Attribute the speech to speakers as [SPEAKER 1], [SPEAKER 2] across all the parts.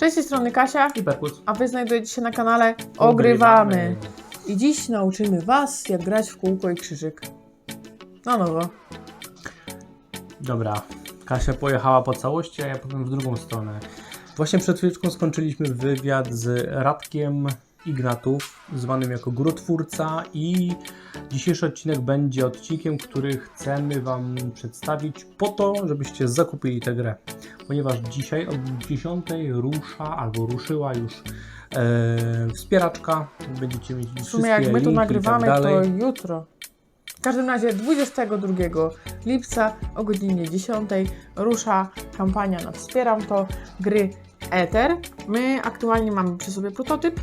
[SPEAKER 1] Cześć, z tej strony Kasia,
[SPEAKER 2] I Perkus.
[SPEAKER 1] a Wy znajdujecie się na kanale Ogrywamy. I dziś nauczymy Was, jak grać w kółko i krzyżyk. Na nowo.
[SPEAKER 2] Dobra, Kasia pojechała po całości, a ja powiem w drugą stronę. Właśnie przed chwileczką skończyliśmy wywiad z Radkiem Ignatów, zwanym jako Grotwórca i dzisiejszy odcinek będzie odcinkiem, który chcemy Wam przedstawić po to, żebyście zakupili tę grę. Ponieważ dzisiaj od 10 rusza albo ruszyła już e, wspieraczka, będziecie mieć
[SPEAKER 1] W sumie jak my to
[SPEAKER 2] i
[SPEAKER 1] nagrywamy,
[SPEAKER 2] tak
[SPEAKER 1] to jutro. W każdym razie 22 lipca o godzinie 10 rusza kampania na Wspieram to gry Ether. My aktualnie mamy przy sobie prototyp.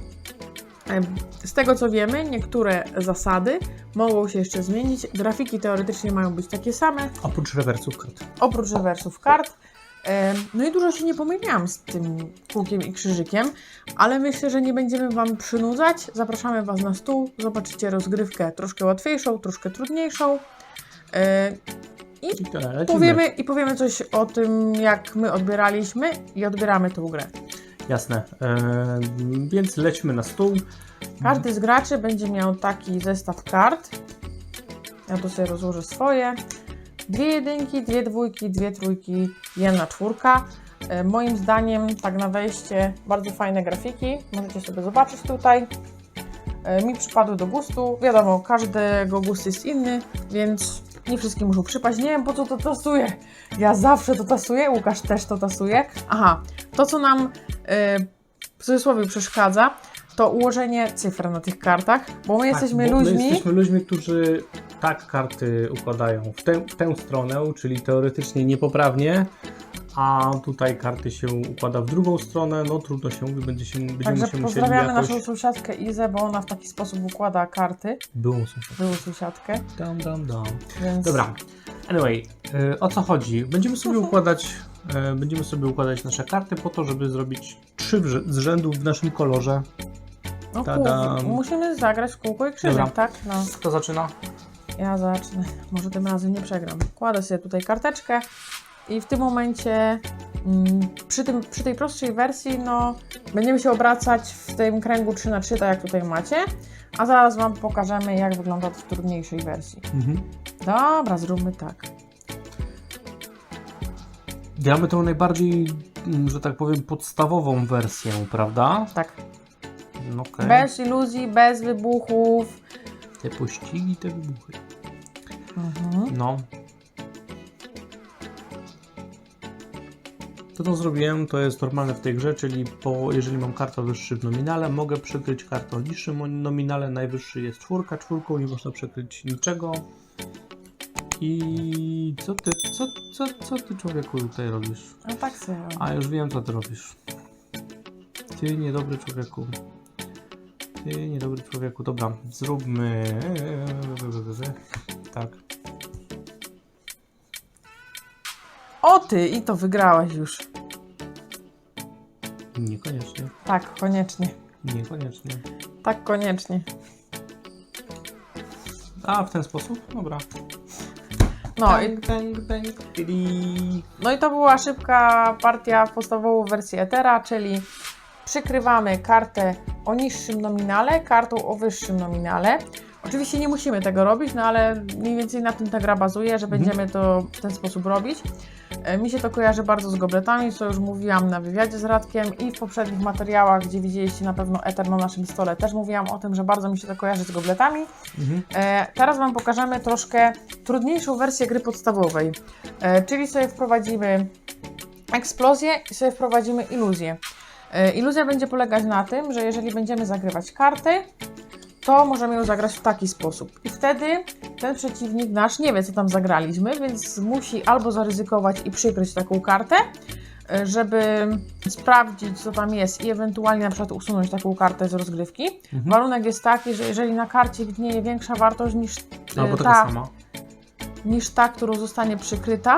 [SPEAKER 1] Z tego co wiemy, niektóre zasady mogą się jeszcze zmienić. Grafiki teoretycznie mają być takie same,
[SPEAKER 2] Oprócz rewersów kart.
[SPEAKER 1] oprócz rewersów kart. No i dużo się nie pomyliłam z tym kółkiem i krzyżykiem, ale myślę, że nie będziemy Wam przynudzać. Zapraszamy Was na stół, zobaczycie rozgrywkę troszkę łatwiejszą, troszkę trudniejszą.
[SPEAKER 2] I lecimy.
[SPEAKER 1] Powiemy, I powiemy coś o tym, jak my odbieraliśmy i odbieramy tę grę.
[SPEAKER 2] Jasne. E, więc lećmy na stół.
[SPEAKER 1] Każdy z graczy będzie miał taki zestaw kart. Ja tu sobie rozłożę swoje. Dwie jedynki, dwie dwójki, dwie trójki, jedna czwórka. E, Moim zdaniem, tak na wejście, bardzo fajne grafiki. Możecie sobie zobaczyć tutaj. E, Mi przypadły do gustu. Wiadomo, każdego gust jest inny, więc nie wszystkim muszą przypaść. Nie wiem, po co to tasuję. Ja zawsze to tasuję, Łukasz też to tasuje. Aha, to co nam e, w cudzysłowie przeszkadza, to ułożenie cyfr na tych kartach, bo my jesteśmy
[SPEAKER 2] Tak, bo
[SPEAKER 1] ludźmi.
[SPEAKER 2] My jesteśmy ludźmi, którzy tak karty układają w tę, w tę stronę, czyli teoretycznie niepoprawnie, a tutaj karty się układa w drugą stronę, no trudno się mówi, będzie się, będziemy
[SPEAKER 1] Także
[SPEAKER 2] się musieli
[SPEAKER 1] pozdrawiamy
[SPEAKER 2] jakoś...
[SPEAKER 1] naszą sąsiadkę Izę, bo ona w taki sposób układa karty.
[SPEAKER 2] Byłą sąsiad.
[SPEAKER 1] Byłą sąsiadkę,
[SPEAKER 2] Dam, dam, dam.
[SPEAKER 1] więc...
[SPEAKER 2] Dobra, anyway, y, o co chodzi? Będziemy sobie układać, y, będziemy sobie układać nasze karty po to, żeby zrobić trzy z rzędu w naszym kolorze.
[SPEAKER 1] No
[SPEAKER 2] Tadam.
[SPEAKER 1] kół, musimy zagrać w kółko i krzyżyk,
[SPEAKER 2] Dobra.
[SPEAKER 1] tak? No,
[SPEAKER 2] Kto zaczyna?
[SPEAKER 1] ja zacznę. Może tym razem nie przegram. Kładę sobie tutaj karteczkę i w tym momencie mm, przy, tym, przy tej prostszej wersji, no, będziemy się obracać w tym kręgu 3 na 3 tak jak tutaj macie, a zaraz Wam pokażemy, jak wygląda to w trudniejszej wersji.
[SPEAKER 2] Mhm.
[SPEAKER 1] Dobra, zróbmy tak.
[SPEAKER 2] Gramy tą najbardziej, mm, że tak powiem, podstawową wersję, prawda?
[SPEAKER 1] Tak.
[SPEAKER 2] Okej.
[SPEAKER 1] Bez iluzji, bez wybuchów.
[SPEAKER 2] Te pościgi, te wybuchy.
[SPEAKER 1] Mhm.
[SPEAKER 2] No. To, co zrobiłem, to jest normalne w tej grze, czyli po, jeżeli mam kartę wyższy w nominale, mogę przykryć kartę o niższym nominale, najwyższy jest czwórka, czwórką nie można przykryć niczego. I co ty, co, co, co ty człowieku tutaj robisz?
[SPEAKER 1] No tak sobie.
[SPEAKER 2] A już wiem, co ty robisz. Ty niedobry człowieku. Ty niedobry człowieku. Dobra, zróbmy. Tak.
[SPEAKER 1] O ty, i to wygrałaś już.
[SPEAKER 2] Niekoniecznie.
[SPEAKER 1] Tak, koniecznie.
[SPEAKER 2] Niekoniecznie.
[SPEAKER 1] Tak, koniecznie.
[SPEAKER 2] A, w ten sposób? Dobra.
[SPEAKER 1] No i, no i to była szybka partia w podstawową wersję Ethera, czyli przykrywamy kartę o niższym nominale kartą o wyższym nominale. Oczywiście nie musimy tego robić, no ale mniej więcej na tym ta gra bazuje, że
[SPEAKER 2] Mhm.
[SPEAKER 1] będziemy to w ten sposób robić. E, Mi się to kojarzy bardzo z gobletami, co już mówiłam na wywiadzie z Radkiem i w poprzednich materiałach, gdzie widzieliście na pewno Ether na naszym stole, też mówiłam o tym, że bardzo mi się to kojarzy z gobletami.
[SPEAKER 2] Mhm.
[SPEAKER 1] E, teraz Wam pokażemy troszkę trudniejszą wersję gry podstawowej, e, czyli sobie wprowadzimy eksplozję i sobie wprowadzimy iluzję. Iluzja będzie polegać na tym, że jeżeli będziemy zagrywać karty, to możemy ją zagrać w taki sposób. I wtedy ten przeciwnik nasz nie wie, co tam zagraliśmy, więc musi albo zaryzykować i przykryć taką kartę, e, żeby sprawdzić, co tam jest i ewentualnie na przykład usunąć taką kartę z rozgrywki.
[SPEAKER 2] Mhm.
[SPEAKER 1] Warunek jest taki, że jeżeli na karcie widnieje większa wartość niż,
[SPEAKER 2] Albo
[SPEAKER 1] e,
[SPEAKER 2] taka
[SPEAKER 1] ta,
[SPEAKER 2] sama.
[SPEAKER 1] niż ta, którą zostanie przykryta,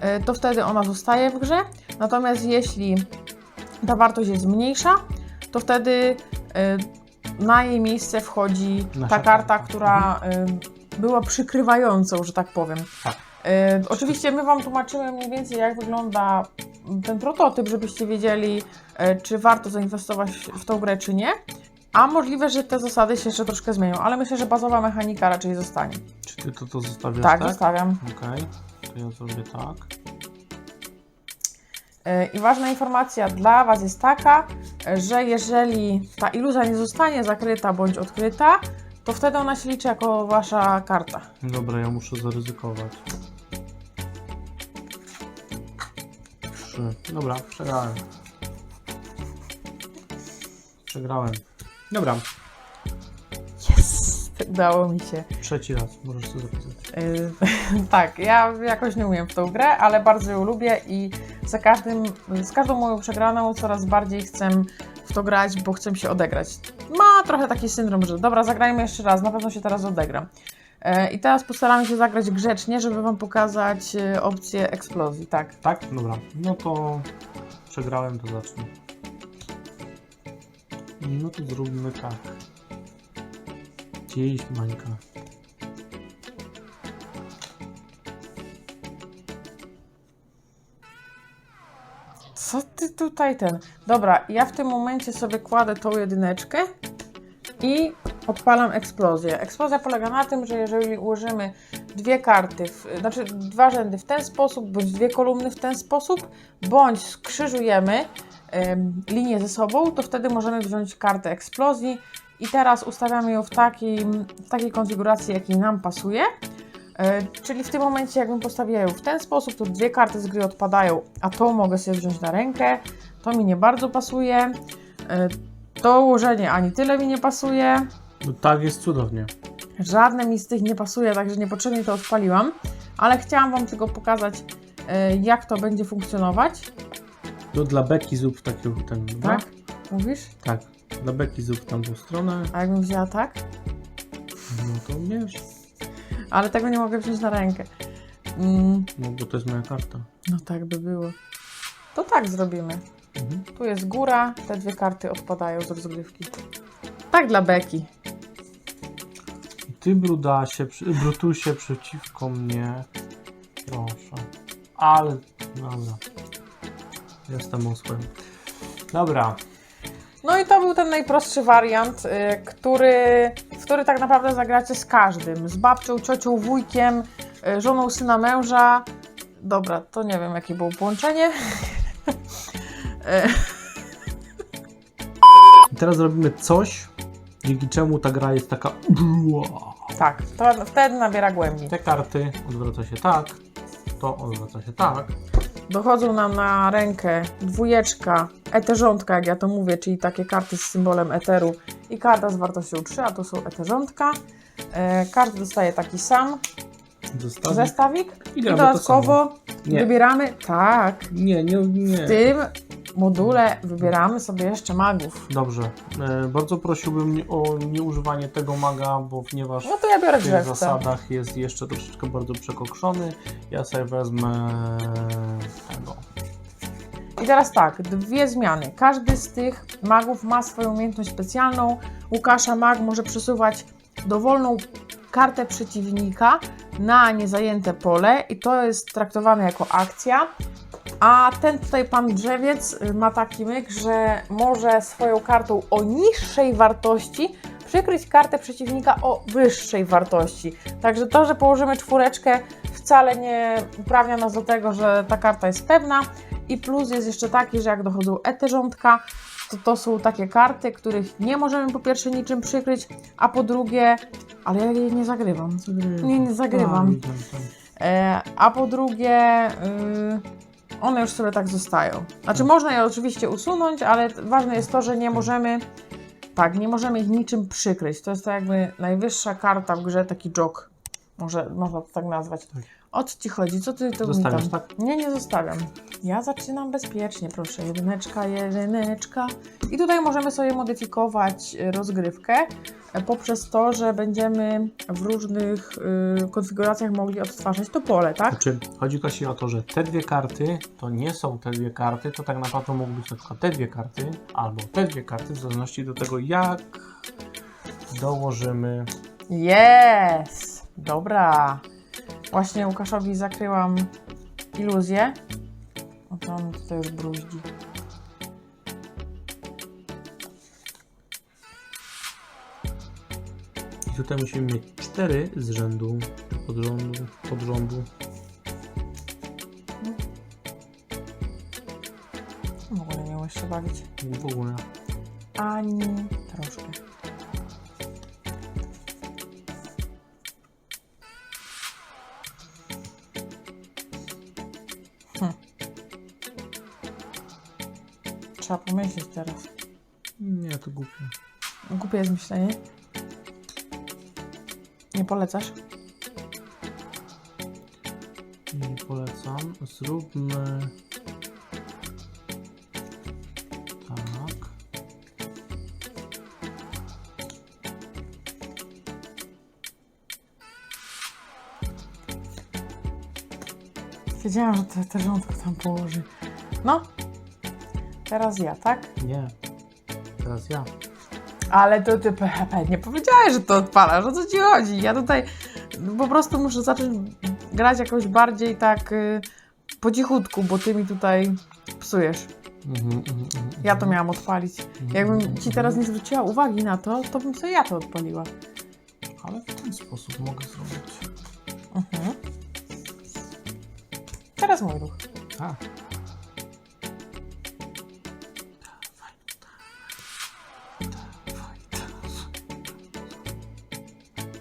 [SPEAKER 1] e, to wtedy ona zostaje w grze. Natomiast jeśli ta wartość jest mniejsza, to wtedy na jej miejsce wchodzi ta karta, która e, była przykrywającą, że tak powiem.
[SPEAKER 2] Tak.
[SPEAKER 1] E, oczywiście my Wam tłumaczymy mniej więcej, jak wygląda ten prototyp, żebyście wiedzieli, e, czy warto zainwestować w tą grę, czy nie. A możliwe, że te zasady się jeszcze troszkę zmienią, ale myślę, że bazowa mechanika raczej zostanie.
[SPEAKER 2] Czy ty to, to zostawiasz,
[SPEAKER 1] Tak,
[SPEAKER 2] tak?
[SPEAKER 1] zostawiam.
[SPEAKER 2] Okej, to ja zrobię tak.
[SPEAKER 1] E, I ważna informacja dla Was jest taka, e, że jeżeli ta iluzja nie zostanie zakryta bądź odkryta, to wtedy ona się liczy jako Wasza karta.
[SPEAKER 2] Dobra, ja muszę zaryzykować. Trzy. Dobra, przegrałem. Przegrałem. Dobra,
[SPEAKER 1] Yes! Udało mi się.
[SPEAKER 2] trzeci raz, możesz to zapisać.
[SPEAKER 1] Yy, tak, ja jakoś nie umiem w tą grę, ale bardzo ją lubię i za każdym, z każdą moją przegraną coraz bardziej chcę w to grać, bo chcę się odegrać. Ma trochę taki syndrom, że dobra, zagrajmy jeszcze raz, na pewno się teraz odegram. Yy, I teraz postaram się zagrać grzecznie, żeby Wam pokazać yy, opcję eksplozji, tak.
[SPEAKER 2] Tak? Dobra, no to przegrałem, to zacznę. No to zróbmy tak. Gdzieś Mańka.
[SPEAKER 1] Co ty tutaj ten? Dobra, ja w tym momencie sobie kładę tą jedyneczkę i odpalam eksplozję. Eksplozja polega na tym, że jeżeli ułożymy dwie karty, w, znaczy dwa rzędy w ten sposób, bądź dwie kolumny w ten sposób, bądź skrzyżujemy em, linie ze sobą, to wtedy możemy wziąć kartę eksplozji i teraz ustawiamy ją w, w takiej konfiguracji, jakiej nam pasuje. E, Czyli w tym momencie, jakbym postawiła ją w ten sposób, to dwie karty z gry odpadają, a to mogę sobie wziąć na rękę. To mi nie bardzo pasuje. E, To ułożenie ani tyle mi nie pasuje.
[SPEAKER 2] No tak jest cudownie.
[SPEAKER 1] Żadne mi z tych nie pasuje, także niepotrzebnie to odpaliłam. Ale chciałam Wam tylko pokazać, e, jak to będzie funkcjonować.
[SPEAKER 2] To dla Beki zrób takiego ten, dobra?
[SPEAKER 1] Tak? Mówisz?
[SPEAKER 2] Tak. Dla Beki zrób tamtą stronę.
[SPEAKER 1] A jakbym wzięła tak?
[SPEAKER 2] No to wiesz.
[SPEAKER 1] Ale tego nie mogę wziąć na rękę. Mm,
[SPEAKER 2] No bo to jest moja karta.
[SPEAKER 1] no tak by było. To tak zrobimy.
[SPEAKER 2] Mhm.
[SPEAKER 1] Tu jest góra, te dwie karty odpadają z rozgrywki. Tak dla Beki.
[SPEAKER 2] I ty brudasie, przy- Brutusie przeciwko mnie. Proszę. Ale, dobra. Jestem osłem. Dobra.
[SPEAKER 1] No i to był ten najprostszy wariant, y, który, który tak naprawdę zagracie z każdym. Z babcią, ciocią, wujkiem, y, żoną syna męża. Dobra, to nie wiem jakie było połączenie.
[SPEAKER 2] Teraz zrobimy coś, dzięki czemu ta gra jest taka.
[SPEAKER 1] tak, to wtedy nabiera głębi.
[SPEAKER 2] Te karty odwraca się tak, to odwraca się tak.
[SPEAKER 1] Dochodzą nam na rękę dwójeczka, eterzątka, jak ja to mówię, czyli takie karty z symbolem eteru i karta z wartością 3, a to są eterzątka. E, każdy dostaje taki sam zestawik
[SPEAKER 2] I
[SPEAKER 1] i
[SPEAKER 2] gramy to
[SPEAKER 1] dodatkowo
[SPEAKER 2] Nie.
[SPEAKER 1] wybieramy, tak,
[SPEAKER 2] Nie, nie, nie.
[SPEAKER 1] w tym module wybieramy sobie jeszcze magów.
[SPEAKER 2] Dobrze. E, bardzo prosiłbym nie- o nieużywanie tego maga, bo ponieważ
[SPEAKER 1] No to ja biorę
[SPEAKER 2] w tych
[SPEAKER 1] drzewce.
[SPEAKER 2] zasadach jest jeszcze troszeczkę bardzo przekokszony. Ja sobie wezmę tego.
[SPEAKER 1] I teraz tak, dwie zmiany. Każdy z tych magów ma swoją umiejętność specjalną. Łukasza mag może przesuwać dowolną kartę przeciwnika na niezajęte pole i to jest traktowane jako akcja. A ten tutaj pan drzewiec y, ma taki myk, że może swoją kartą o niższej wartości przykryć kartę przeciwnika o wyższej wartości. Także to, że położymy czwóreczkę wcale nie uprawnia nas do tego, że ta karta jest pewna. I plus jest jeszcze taki, że jak dochodzą eterzątka, to to są takie karty, których nie możemy po pierwsze niczym przykryć, a po drugie, ale ja jej nie zagrywam. Nie, nie zagrywam.
[SPEAKER 2] A, widzę, tak.
[SPEAKER 1] E, a po drugie, y, one już sobie tak zostają. Znaczy, można je oczywiście usunąć, ale ważne jest to, że nie możemy, tak, nie możemy ich niczym przykryć. To jest to jakby najwyższa karta w grze, taki jog. Może można to tak nazwać. O co ci chodzi? Co ty to mi
[SPEAKER 2] Zostawiasz,
[SPEAKER 1] tam?
[SPEAKER 2] tak?
[SPEAKER 1] Nie, nie zostawiam. Ja zaczynam bezpiecznie, proszę. Jedyneczka, jedyneczka. I tutaj możemy sobie modyfikować y, rozgrywkę e, poprzez to, że będziemy w różnych y, konfiguracjach mogli odtwarzać to pole, tak?
[SPEAKER 2] Znaczy, chodzi Kasi o to, że te dwie karty to nie są te dwie karty, to tak naprawdę mogą być na przykład te dwie karty, albo te dwie karty, w zależności do tego, jak dołożymy.
[SPEAKER 1] Jest! Dobra. Właśnie Łukaszowi zakryłam iluzję. O, No, on tutaj już bruździ.
[SPEAKER 2] I tutaj musimy mieć cztery z rzędu, czy pod rządu, pod rządu.
[SPEAKER 1] W ogóle nie umiesz się bawić.
[SPEAKER 2] W ogóle.
[SPEAKER 1] Ani troszkę. Trzeba pomyśleć teraz.
[SPEAKER 2] Nie, to głupie.
[SPEAKER 1] Głupie jest myślenie. Nie polecasz?
[SPEAKER 2] Nie polecam. Zróbmy tak.
[SPEAKER 1] Wiedziałam, że te, te rządko tam położy. No. Teraz ja, tak?
[SPEAKER 2] Nie. Teraz ja.
[SPEAKER 1] Ale to ty PHP nie powiedziałeś, że to odpalasz. O co ci chodzi? Ja tutaj po prostu muszę zacząć grać jakoś bardziej tak y, po cichutku, bo ty mi tutaj psujesz.
[SPEAKER 2] Mhm, mhm, mhm,
[SPEAKER 1] Ja to miałam odpalić. Jakbym ci teraz nie zwróciła uwagi na to, to bym sobie ja to odpaliła.
[SPEAKER 2] Ale w ten sposób mogę zrobić.
[SPEAKER 1] Mhm. Teraz mój ruch.
[SPEAKER 2] Tak.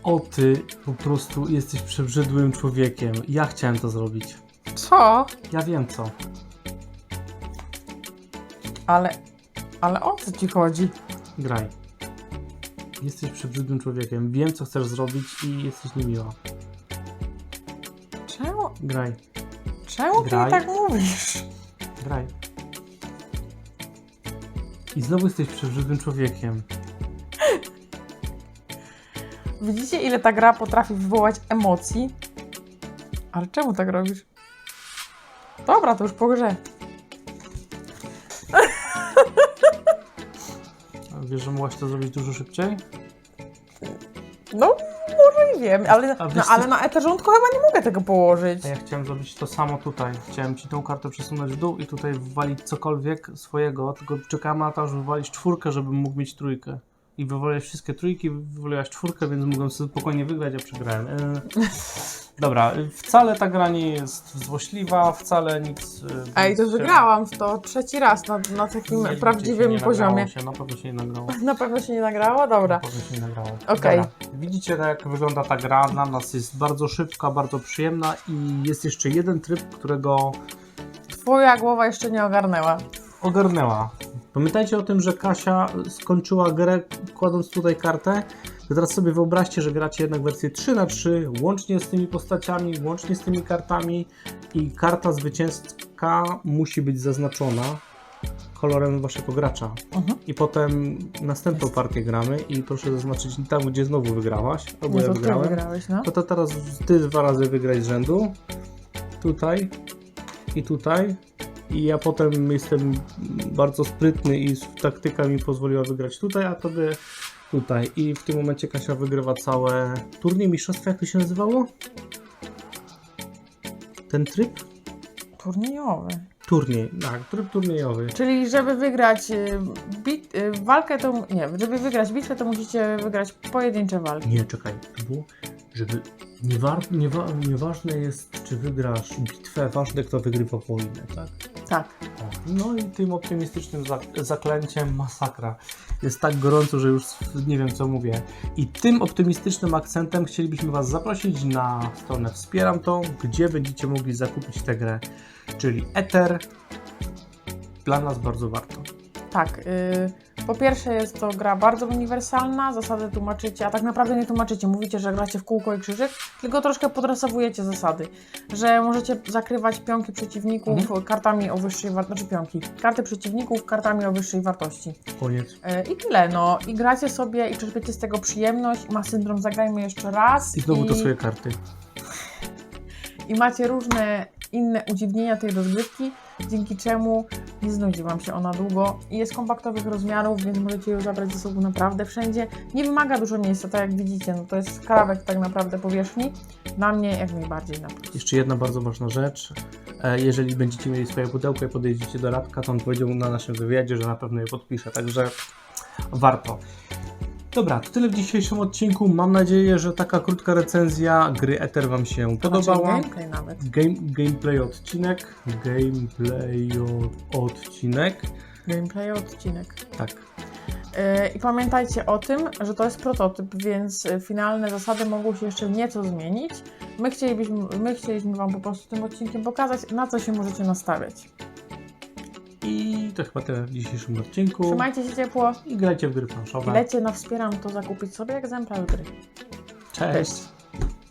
[SPEAKER 2] O ty po prostu jesteś przebrzydłym człowiekiem. Ja chciałem to zrobić.
[SPEAKER 1] Co?
[SPEAKER 2] Ja wiem co.
[SPEAKER 1] Ale, ale o co ci chodzi?
[SPEAKER 2] Graj. Jesteś przebrzydłym człowiekiem. Wiem co chcesz zrobić i jesteś niemiła.
[SPEAKER 1] Czemu,
[SPEAKER 2] Graj.
[SPEAKER 1] czemu ty mi
[SPEAKER 2] Graj.
[SPEAKER 1] tak mówisz?
[SPEAKER 2] Graj. I znowu jesteś przebrzydłym człowiekiem.
[SPEAKER 1] Widzicie, ile ta gra potrafi wywołać emocji? Ale czemu tak robisz? Dobra, to już po grze.
[SPEAKER 2] Wiesz, że mogłaś to zrobić dużo szybciej?
[SPEAKER 1] No, może i wiem, ale,
[SPEAKER 2] A wiesz
[SPEAKER 1] no,
[SPEAKER 2] co-
[SPEAKER 1] ale na eterzątku chyba nie mogę tego położyć.
[SPEAKER 2] A ja chciałem zrobić to samo tutaj. Chciałem ci tą kartę przesunąć w dół i tutaj wywalić cokolwiek swojego, tylko czekałem na to, aż wywalić czwórkę, żebym mógł mieć trójkę. I wywaliłeś wszystkie trójki, wywaliłaś czwórkę, więc mogłem sobie spokojnie wygrać, a przegrałem. E, dobra, e, wcale ta gra nie jest złośliwa, wcale nic... e,
[SPEAKER 1] Ej, to
[SPEAKER 2] się-
[SPEAKER 1] wygrałam w to trzeci raz na, na takim
[SPEAKER 2] nie-
[SPEAKER 1] prawdziwym poziomie.
[SPEAKER 2] Się, na pewno się nie nagrało.
[SPEAKER 1] Na pewno się nie nagrało? Dobra.
[SPEAKER 2] Na pewno się nie nagrało.
[SPEAKER 1] Okej.
[SPEAKER 2] Dobra. Widzicie, jak wygląda ta gra. Dla nas jest bardzo szybka, bardzo przyjemna i jest jeszcze jeden tryb, którego
[SPEAKER 1] Twoja głowa jeszcze nie ogarnęła.
[SPEAKER 2] ogarnęła. Pamiętajcie o tym, że Kasia skończyła grę kładąc tutaj kartę. To teraz sobie wyobraźcie, że gracie jednak wersję 3 na 3 łącznie z tymi postaciami, łącznie z tymi kartami i karta zwycięska musi być zaznaczona kolorem waszego gracza.
[SPEAKER 1] Mhm.
[SPEAKER 2] I potem następną partię gramy i proszę zaznaczyć tam, gdzie znowu wygrałaś, albo
[SPEAKER 1] Nie,
[SPEAKER 2] ja
[SPEAKER 1] to ty
[SPEAKER 2] wygrałem.
[SPEAKER 1] wygrałeś, no.
[SPEAKER 2] No to teraz ty dwa razy wygraj z rzędu. Tutaj i tutaj. I ja potem jestem bardzo sprytny i taktyka mi pozwoliła wygrać tutaj, a tobie tutaj. I w tym momencie Kasia wygrywa całe turniej mistrzostwa, jak to się nazywało? Ten tryb?
[SPEAKER 1] Turniejowy.
[SPEAKER 2] Turniej, tak, tryb turniejowy.
[SPEAKER 1] Czyli żeby wygrać y, bit, y, walkę, to nie, żeby wygrać bitwę, to musicie wygrać pojedyncze walki.
[SPEAKER 2] Nie, czekaj, to było, żeby niewar, niewa, nieważne jest, czy wygrasz bitwę, ważne kto wygrywa wojnę, tak?
[SPEAKER 1] Tak.
[SPEAKER 2] No i tym optymistycznym zak- zaklęciem masakra. Jest tak gorąco, że już nie wiem co mówię. I tym optymistycznym akcentem chcielibyśmy Was zaprosić na stronę Wspieram to, gdzie będziecie mogli zakupić tę grę. Czyli Ether. Dla nas bardzo warto.
[SPEAKER 1] Tak. Y, po pierwsze jest to gra bardzo uniwersalna, zasady tłumaczycie, a tak naprawdę nie tłumaczycie, mówicie, że gracie w kółko i krzyżyk, tylko troszkę podrasowujecie zasady, że możecie zakrywać pionki przeciwników
[SPEAKER 2] Mhm.
[SPEAKER 1] kartami o wyższej wartości, znaczy pionki, karty przeciwników kartami o wyższej wartości.
[SPEAKER 2] Koniec.
[SPEAKER 1] Y, I tyle, no. I gracie sobie i czerpiecie z tego przyjemność, ma syndrom zagrajmy jeszcze raz.
[SPEAKER 2] I znowu to swoje karty.
[SPEAKER 1] i macie różne inne udziwnienia tej rozgrywki, dzięki czemu Nie znudzi Wam się ona długo i jest kompaktowych rozmiarów, więc możecie ją zabrać ze sobą naprawdę wszędzie. Nie wymaga dużo miejsca, tak jak widzicie, no to jest skrawek tak naprawdę powierzchni. Dla mnie jak najbardziej na plus.
[SPEAKER 2] Jeszcze jedna bardzo ważna rzecz. E, Jeżeli będziecie mieli swoje pudełko i podejdziecie do Radka, to on powiedział na naszym wywiadzie, że na pewno je podpisze, także warto. Dobra, to tyle w dzisiejszym odcinku. Mam nadzieję, że taka krótka recenzja gry Ether Wam się podobała.
[SPEAKER 1] Znaczy gameplay nawet.
[SPEAKER 2] Game, gameplay odcinek. Gameplay odcinek.
[SPEAKER 1] Gameplay odcinek.
[SPEAKER 2] Tak.
[SPEAKER 1] Yy, I pamiętajcie o tym, że to jest prototyp, więc y, finalne zasady mogą się jeszcze nieco zmienić. My chcielibyśmy, my chcieliśmy Wam po prostu tym odcinkiem pokazać, na co się możecie nastawiać.
[SPEAKER 2] I to chyba tyle w dzisiejszym odcinku.
[SPEAKER 1] Trzymajcie się ciepło
[SPEAKER 2] I grajcie w gry planszowe.
[SPEAKER 1] lecie na Wspieram to zakupić sobie egzemplarz gry.
[SPEAKER 2] Cześć.